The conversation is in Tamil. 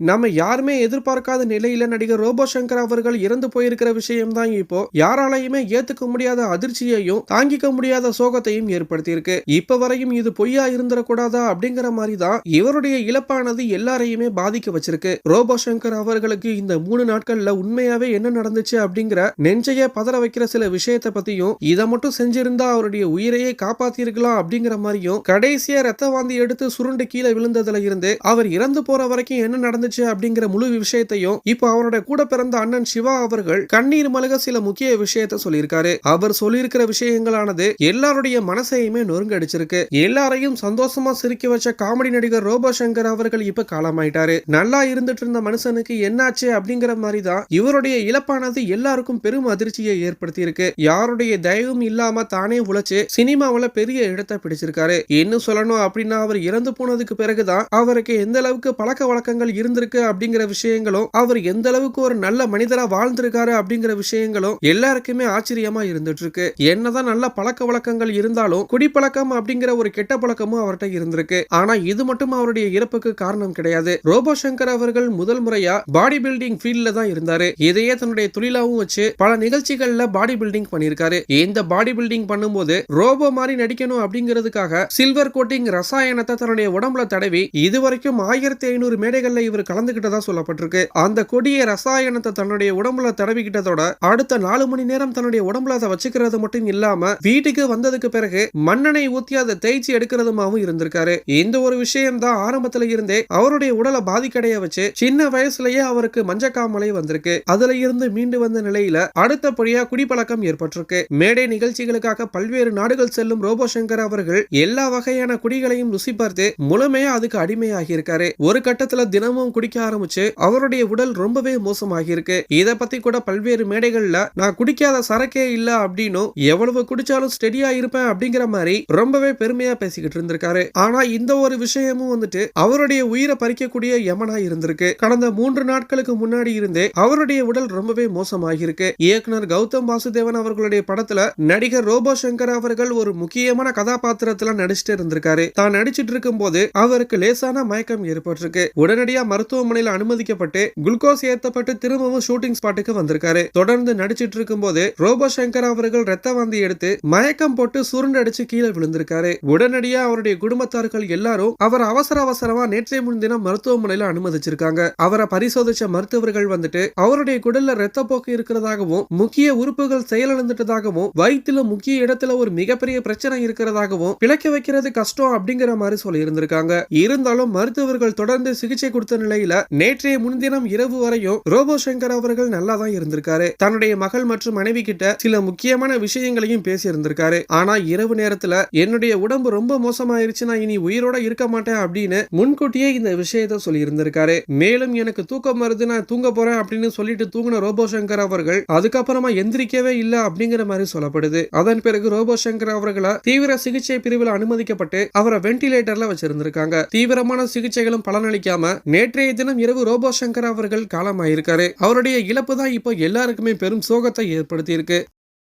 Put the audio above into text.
நம்ம யாருமே எதிர்பார்க்காத நிலையில நடிகர் ரோபோ சங்கர் அவர்கள் இறந்து போயிருக்கிற விஷயம் தான் இப்போ. யாராலையுமே ஏத்துக்க முடியாத அதிர்ச்சியையும் தாங்கிக்க முடியாத சோகத்தையும் ஏற்படுத்தியிருக்கு. இப்ப வரையும் இது பொய்யா இருந்துடக்கூடாதா அப்படிங்கிற மாதிரி தான் இவருடைய இழப்பானது எல்லாரையுமே பாதிக்க வச்சிருக்கு. ரோபோ சங்கர் அவர்களுக்கு இந்த மூணு நாட்கள்ல உண்மையாவே என்ன நடந்துச்சு அப்படிங்கிற நெஞ்சைய பதற வைக்கிற சில விஷயத்தை பத்தியும் இதை மட்டும் செஞ்சிருந்தா அவருடைய உயிரையே காப்பாத்திருக்கலாம் அப்படிங்கிற மாதிரியும் கடைசியா ரத்த வாந்தி எடுத்து சுருண்டு கீழே விழுந்ததுல இருந்து அவர் இறந்து போற வரைக்கும் என்ன நடந்துச்சு நடந்துச்சு அப்படிங்கிற முழு விஷயத்தையும் இப்போ அவரோட கூட பிறந்த அண்ணன் சிவா அவர்கள் கண்ணீர் மலக சில முக்கிய விஷயத்த சொல்லியிருக்காரு. அவர் சொல்லியிருக்கிற விஷயங்களானது எல்லாருடைய மனசையுமே நொறுங்கடிச்சிருக்கு. எல்லாரையும் சந்தோஷமா சிரிக்க வச்ச காமெடி நடிகர் ரோபோ சங்கர் அவர்கள் இப்ப காலமாயிட்டாரு. நல்லா இருந்துட்டு இருந்த மனுஷனுக்கு என்னாச்சு அப்படிங்கிற மாதிரி தான் இவருடைய இழப்பானது எல்லாருக்கும் பெரும் அதிர்ச்சியை ஏற்படுத்தி இருக்கு யாருடைய தயவும் இல்லாம தானே உழைச்சு சினிமாவில பெரிய இடத்தை பிடிச்சிருக்காரு. என்ன சொல்லணும் அப்படின்னா அவர் இறந்து போனதுக்கு பிறகுதான் அவருக்கு எந்த அளவுக்கு பழக்க வழக்கங்கள் இருந்து நடந்திருக்கு அப்படிங்கிற விஷயங்களும் அவர் எந்த அளவுக்கு ஒரு நல்ல மனிதரா வாழ்ந்திருக்காரு அப்படிங்கிற விஷயங்களும் எல்லாருக்குமே ஆச்சரியமா இருந்துட்டு இருக்கு என்னதான் நல்ல பழக்க வழக்கங்கள் இருந்தாலும் குடிப்பழக்கம் அப்படிங்கிற ஒரு கெட்ட பழக்கமும் அவர்கிட்ட இருந்திருக்கு. ஆனா இது மட்டும் அவருடைய இறப்புக்கு காரணம் கிடையாது. ரோபோ சங்கர் அவர்கள் முதல் முறையா பாடி பில்டிங் ஃபீல்ட்ல தான் இருந்தாரு. இதையே தன்னுடைய தொழிலாவும் வச்சு பல நிகழ்ச்சிகள்ல பாடி பில்டிங் பண்ணிருக்காரு இந்த பாடி பில்டிங் பண்ணும்போது ரோபோ மாதிரி நடிக்கணும் அப்படிங்கிறதுக்காக சில்வர் கோட்டிங் ரசாயனத்தை தன்னுடைய உடம்புல தடவி இதுவரைக்கும் ஆயிரத்தி ஐநூறு மேடைகள்ல இவர் கலந்துகிட்டதா சொல்லப்பட்டிருக்கு. அந்த கொடிய ரசாயனத்தை தன்னுடைய உடம்புல தடவிக்கிட்டதோட அடுத்த நாலு மணி நேரம் தன்னுடைய உடம்புல அதை வச்சுக்கிறது மட்டும் இல்லாம வீட்டுக்கு வந்ததுக்கு பிறகு மண்ணெண்ணெய் ஊத்தி அதை தேய்ச்சி எடுக்கிறதுமாவும் இருந்திருக்காரு. இந்த ஒரு விஷயம் தான் ஆரம்பத்துல இருந்தே அவருடைய உடலை பாதிக்கடைய வச்சு சின்ன வயசுலயே அவருக்கு மஞ்சக்காமலை வந்திருக்கு. அதுல இருந்து மீண்டு வந்த நிலையில அடுத்தபடியா குடிப்பழக்கம் ஏற்பட்டிருக்கு. மேடை நிகழ்ச்சிகளுக்காக பல்வேறு நாடுகள் செல்லும் ரோபோ சங்கர் அவர்கள் எல்லா வகையான குடிகளையும் ருசி பார்த்து முழுமையா அதுக்கு அடிமையாகி இருக்காரு ஒரு கட்டத்துல தினமும் குடிக்க ஆரம்பிச்சு அவருடைய உடல் ரொம்பவே மோசமாகி இருக்கு இதை பத்தி கூட பல்வேறு மேடைகள்ல நான் குடிக்காத சரக்கே இல்ல அப்படின்னும் எவ்வளவு குடிச்சாலும் ஸ்டெடியா இருப்பேன் அப்படிங்கிற மாதிரி ரொம்பவே பெருமையா பேசிக்கிட்டு இருந்திருக்காரு. ஆனா இந்த ஒரு விஷயமும் வந்துட்டு அவருடைய உயிரை பறிக்கக்கூடிய யமனா இருந்திருக்கு. கடந்த மூன்று நாட்களுக்கு முன்னாடி இருந்தே அவருடைய உடல் ரொம்பவே மோசமாகி இருக்கு இயக்குனர் கௌதம் வாசுதேவன் அவர்களுடைய படத்துல நடிகர் ரோபோ சங்கர் அவர்கள் ஒரு முக்கியமான கதாபாத்திரத்துல நடிச்சிட்டு இருந்திருக்காரு. தான் நடிச்சிட்டு இருக்கும் போது அவருக்கு லேசான மயக்கம் ஏற்பட்டிருக்கு. உடனடியா மருத்துவமனையில அனுமதிக்கப்பட்டு குளுக்கோஸ் ஏத்தப்பட்டு திரும்பவும் ஷூட்டிங் ஸ்பாட்டுக்கு வந்திருக்காரு. தொடர்ந்து நடிச்சிட்டு இருக்கும் போது ரோபோ சங்கர் அவர்கள் ரத்த வாந்தி எடுத்து மயக்கம் போட்டு சுருண்டடிச்சு கீழே விழுந்திருக்காரு. உடனடியா அவருடைய குடும்பத்தார்கள் எல்லாரும் அவர் அவசர அவசரமா நேற்றைய முன்தினம் மருத்துவமனையில அனுமதிச்சிருக்காங்க. அவரை பரிசோதிச்ச மருத்துவர்கள் வந்துட்டு அவருடைய குடல்ல ரத்தப்போக்கு இருக்கிறதாகவும் முக்கிய உறுப்புகள் செயலிழந்துட்டதாகவும் வயிற்றுல முக்கிய இடத்துல ஒரு மிகப்பெரிய பிரச்சனை இருக்கிறதாகவும் பிழைக்க வைக்கிறது கஷ்டம் அப்படிங்கிற மாதிரி சொல்லி இருந்திருக்காங்க இருந்தாலும் மருத்துவர்கள் தொடர்ந்து சிகிச்சை கொடுத்த நிலையில நேற்றைய முன்தினம் இரவு வரையும் ரோபோ சங்கர் அவர்கள் நல்லா தான் இருந்திருக்காரு. தன்னுடைய மகள் மற்றும் மனைவி கிட்ட சில முக்கியமான விஷயங்களையும் பேசி இருந்திருக்காரு ஆனா இரவு நேரத்துல என்னுடைய உடம்பு ரொம்ப மோசமாயிருச்சு நான் இனி உயிரோட இருக்க மாட்டேன் அப்படின்னு முன்கூட்டியே இந்த விஷயத்த சொல்லி இருந்திருக்காரு மேலும் எனக்கு தூக்கம் வருது நான் தூங்க போறேன் அப்படின்னு சொல்லிட்டு தூங்கின ரோபோ சங்கர் அவர்கள் அதுக்கப்புறமா எந்திரிக்கவே இல்ல அப்படிங்கிற மாதிரி சொல்லப்படுது. அதன் பிறகு ரோபோ சங்கர் அவர்களை தீவிர சிகிச்சை பிரிவில் அனுமதிக்கப்பட்டு அவரை வென்டிலேட்டர்ல வச்சிருந்திருக்காங்க. தீவிரமான சிகிச்சைகளும் பலனளிக்காம நேற்று நேற்றைய தினம் இரவு ரோபோ சங்கர் அவர்கள் காலமாயிருக்காரு. அவருடைய இழப்பு தான் இப்போ எல்லாருக்குமே பெரும் சோகத்தை ஏற்படுத்தி இருக்கு